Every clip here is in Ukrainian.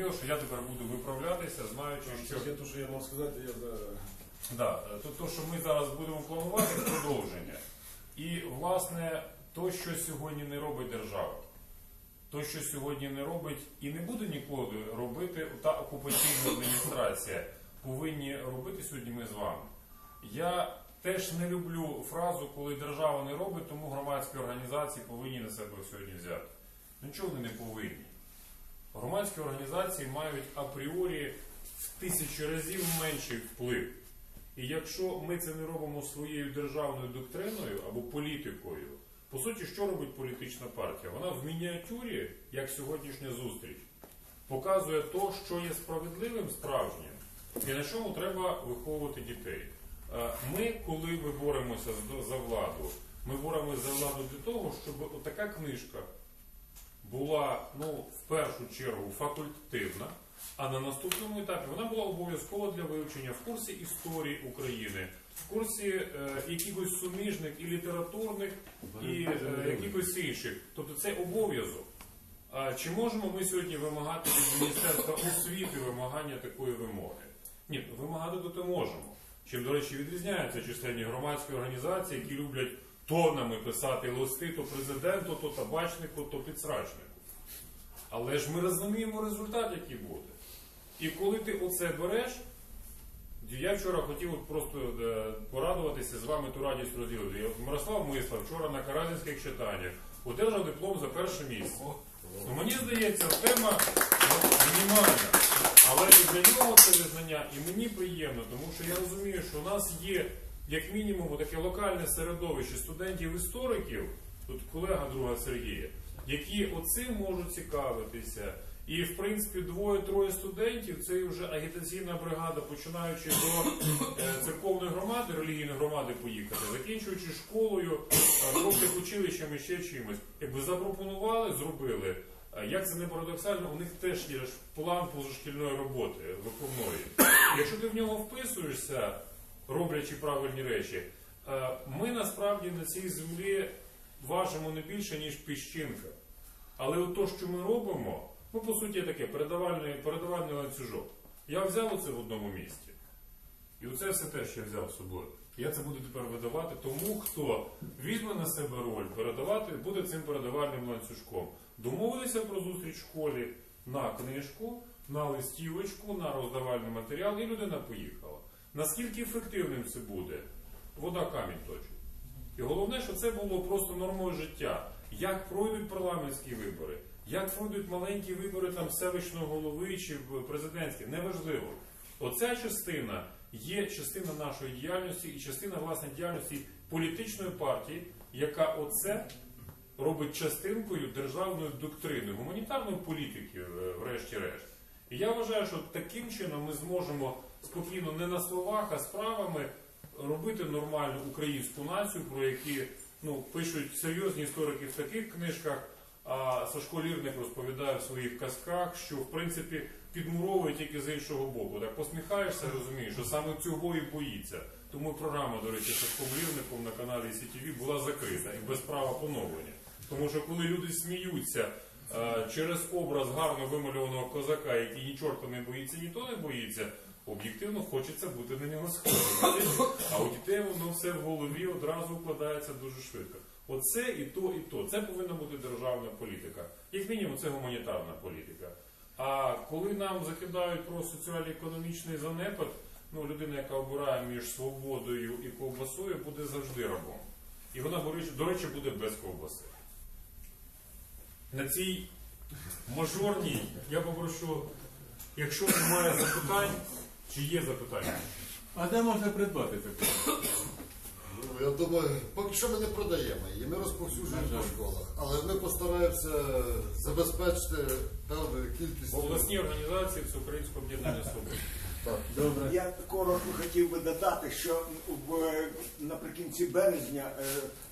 зрозуміло, що я тепер буду виправлятися, знаючи, що Це те, що я мав сказати, я. Да, то, то, що ми зараз будемо планувати, це продовження. І, власне, то, що сьогодні не робить держава, то, що сьогодні не робить і не буде ніколи робити та окупаційна адміністрація, повинні робити сьогодні ми з вами. Я теж не люблю фразу, коли держава не робить, тому громадські організації повинні на себе сьогодні взяти. Нічого вони не повинні. Громадські організації мають апріорі в тисячі разів менший вплив. І якщо ми це не робимо своєю державною доктриною або політикою, по суті, що робить політична партія? Вона в мініатюрі, як сьогоднішня зустріч, показує то, що є справедливим справжнім, і на чому треба виховувати дітей. Е, Ми, коли ми боремося за владу, ми боремося за владу для того, щоб така книжка була ну, в першу чергу факультативна, а на наступному етапі вона була обов'язкова для вивчення в курсі історії України, в курсі е, якихось суміжних і літературних, і е, якихось інших. Тобто це обов'язок. А чи можемо ми сьогодні вимагати від Міністерства освіти вимагання такої вимоги? Ні, вимагати то можемо. Чим, до речі, відрізняються численні громадські організації, які люблять тонами писати листи то президенту, то табачнику, то підсрачнику. Але ж ми розуміємо результат, який буде. І коли ти оце береш, я вчора хотів от просто е, порадуватися з вами ту радість розділити. Мирослав Мисла вчора на каразінських читаннях одержав диплом за перше місце. Ну, мені здається, тема ну, мінімальна. Але і для нього це визнання, і мені приємно, тому що я розумію, що у нас є як мінімум таке локальне середовище студентів-істориків, тут колега друга Сергія, які оцим можуть цікавитися. І, в принципі, двоє-троє студентів це вже агітаційна бригада, починаючи до е, церковної громади, релігійної громади поїхати, закінчуючи школою, е, профтехучилищем і ще чимось. Якби запропонували, зробили. Е, Як це не парадоксально, у них теж є план позашкільної роботи виховної. Якщо ти в нього вписуєшся, роблячи правильні речі, е, ми насправді на цій землі важимо не більше, ніж піщинка. Але от то, що ми робимо, ну по суті таке передавальний, передавальний ланцюжок. Я взяв оце в одному місці. І оце все те, що я взяв з собою. Я це буду тепер видавати тому, хто візьме на себе роль передавати, буде цим передавальним ланцюжком. Домовилися про зустріч в школі на книжку, на листівочку, на роздавальний матеріал, і людина поїхала. Наскільки ефективним це буде? Вода камінь точить. І головне, що це було просто нормою життя. Як пройдуть парламентські вибори, як пройдуть маленькі вибори там селищного голови чи президентські, неважливо. Оця частина є частина нашої діяльності і частина власне діяльності політичної партії, яка оце робить частинкою державної доктрини, гуманітарної політики, е, врешті-решт. І я вважаю, що таким чином ми зможемо спокійно не на словах, а справами робити нормальну українську націю, про які ну, пишуть серйозні історики в таких книжках, а Сашко Лірник розповідає в своїх казках, що в принципі підмуровує тільки з іншого боку. Так посміхаєшся, розумієш, що саме цього і боїться. Тому програма, до речі, Сашком Лірником на каналі СІТВ була закрита і без права поновлення. Тому що коли люди сміються через образ гарно вимальованого козака, який ні чорта не боїться, ні то не боїться, об'єктивно хочеться бути на нього схожим. А у дітей воно все в голові одразу вкладається дуже швидко. Оце і то, і то. Це повинна бути державна політика. Як мінімум, це гуманітарна політика. А коли нам закидають про соціально-економічний занепад, ну людина, яка обирає між свободою і ковбасою, буде завжди рабом. І вона, до речі, буде без ковбаси. На цій мажорній я попрошу, якщо немає запитань, чи є запитання? А де можна придбати таке? Я думаю, поки що ми не продаємо її, ми розповсюджуємо по школах. Але ми постараємося забезпечити певну кількість. В обласній організації Всеукраїнського об'єднання свободи. Добре. Я коротко хотів би додати, що в, наприкінці березня е,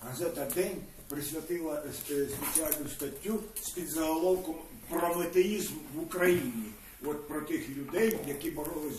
газета День присвятила е, спеціальну статтю з підзаголовком Прометеїзм в Україні. От про тих людей, які боролись